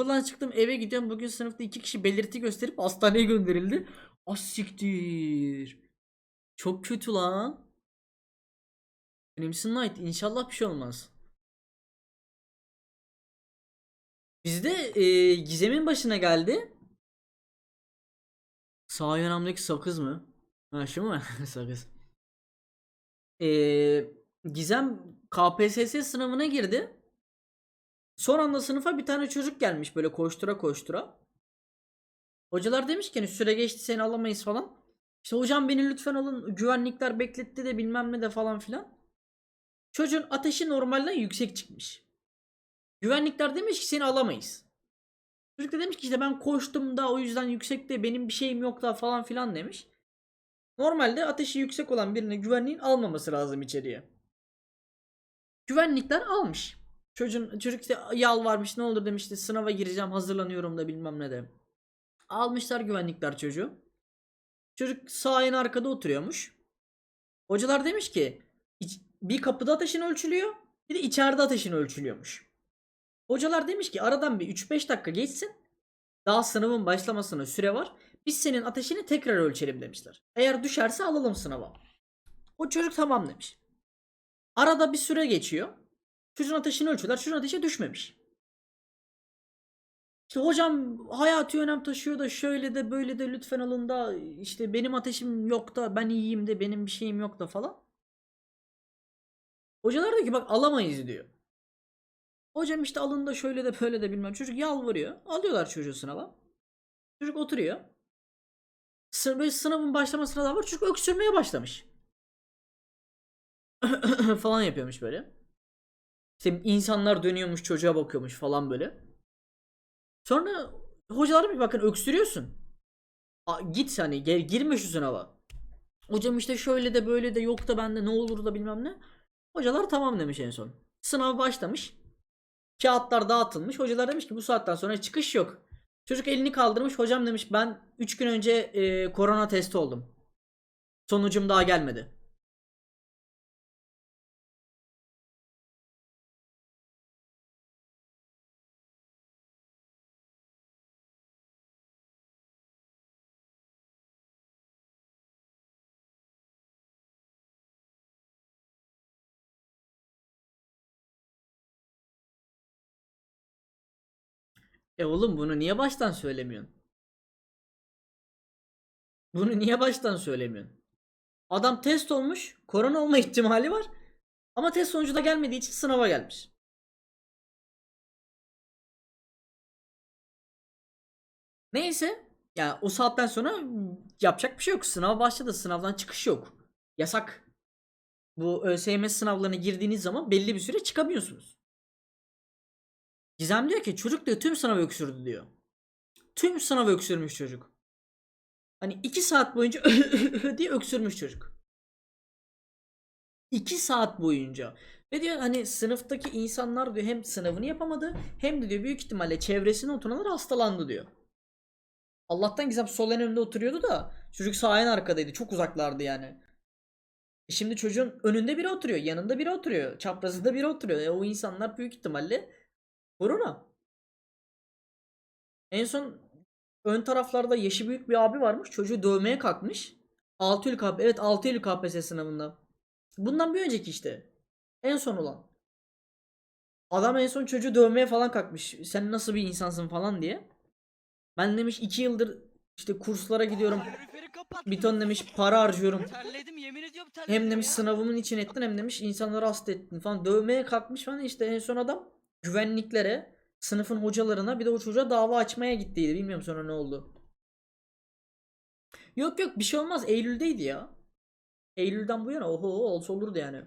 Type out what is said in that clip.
okuldan çıktım eve gidiyorum. Bugün sınıfta iki kişi belirti gösterip hastaneye gönderildi. Asiktir. Çok kötü lan. Crimson Knight inşallah bir şey olmaz. Bizde e, Gizem'in başına geldi. Sağ yanımdaki sakız mı? Ha şu mu? sakız. E, Gizem KPSS sınavına girdi. Son anda sınıfa bir tane çocuk gelmiş böyle koştura koştura. Hocalar demiş ki hani süre geçti seni alamayız falan. İşte hocam beni lütfen alın güvenlikler bekletti de bilmem ne de falan filan. Çocuğun ateşi normalden yüksek çıkmış. Güvenlikler demiş ki seni alamayız. Çocuk da demiş ki işte ben koştum da o yüzden yüksekte benim bir şeyim yok da falan filan demiş. Normalde ateşi yüksek olan birine güvenliğin almaması lazım içeriye. Güvenlikler almış. Çocuğun, çocuk yalvarmış ne olur demişti sınava gireceğim hazırlanıyorum da bilmem ne de. Almışlar güvenlikler çocuğu. Çocuk sağ arkada oturuyormuş. Hocalar demiş ki "İç- bir kapıda ateşin ölçülüyor bir de içeride ateşin ölçülüyormuş. Hocalar demiş ki aradan bir 3-5 dakika geçsin. Daha sınavın başlamasına süre var. Biz senin ateşini tekrar ölçelim demişler. Eğer düşerse alalım sınava. O çocuk tamam demiş. Arada bir süre geçiyor. Çocuğun ateşini ölçüyorlar. Çocuğun ateşi düşmemiş. İşte hocam hayati önem taşıyor da şöyle de böyle de lütfen alın da işte benim ateşim yok da ben iyiyim de benim bir şeyim yok da falan. Hocalar diyor ki bak alamayız diyor. Hocam işte alın da şöyle de böyle de bilmem. Çocuk yalvarıyor. Alıyorlar çocuğu sınava. Çocuk oturuyor. Sı- böyle sınavın başlamasına da var. Çocuk öksürmeye başlamış. falan yapıyormuş böyle. İşte insanlar dönüyormuş çocuğa bakıyormuş falan böyle. Sonra hocalar bir bakın öksürüyorsun. A, git hani gel, girme şu sınava. Hocam işte şöyle de böyle de yok da bende ne olur da bilmem ne. Hocalar tamam demiş en son. Sınav başlamış. Kağıtlar dağıtılmış. Hocalar demiş ki bu saatten sonra çıkış yok. Çocuk elini kaldırmış. Hocam demiş ben 3 gün önce e, korona testi oldum. Sonucum daha gelmedi. E oğlum bunu niye baştan söylemiyorsun? Bunu niye baştan söylemiyorsun? Adam test olmuş. Korona olma ihtimali var. Ama test sonucu da gelmediği için sınava gelmiş. Neyse. Ya o saatten sonra yapacak bir şey yok. Sınav başladı. Sınavdan çıkış yok. Yasak. Bu ÖSYM sınavlarına girdiğiniz zaman belli bir süre çıkamıyorsunuz. Gizem diyor ki çocuk diyor tüm sınav öksürdü diyor. Tüm sınav öksürmüş çocuk. Hani 2 saat boyunca diye öksürmüş çocuk. 2 saat boyunca. Ve diyor hani sınıftaki insanlar diyor hem sınavını yapamadı hem de diyor büyük ihtimalle çevresine oturanlar hastalandı diyor. Allah'tan Gizem sol en önünde oturuyordu da çocuk sağ en arkadaydı. Çok uzaklardı yani. E Şimdi çocuğun önünde biri oturuyor, yanında biri oturuyor, çaprazında biri oturuyor. E o insanlar büyük ihtimalle korona. En son ön taraflarda yaşı büyük bir abi varmış. Çocuğu dövmeye kalkmış. 6 Eylül KP evet 6 Eylül KPSS sınavında. Bundan bir önceki işte. En son olan. Adam en son çocuğu dövmeye falan kalkmış. Sen nasıl bir insansın falan diye. Ben demiş 2 yıldır işte kurslara gidiyorum. Bir ton demiş para harcıyorum. Terledim yemin ediyorum terledim Hem demiş ya. sınavımın için ettin hem demiş insanları hasta ettin falan. Dövmeye kalkmış falan işte en son adam güvenliklere, sınıfın hocalarına bir de o çocuğa dava açmaya gittiydi. Bilmiyorum sonra ne oldu. Yok yok bir şey olmaz. Eylül'deydi ya. Eylül'den bu yana oho olsa olurdu yani.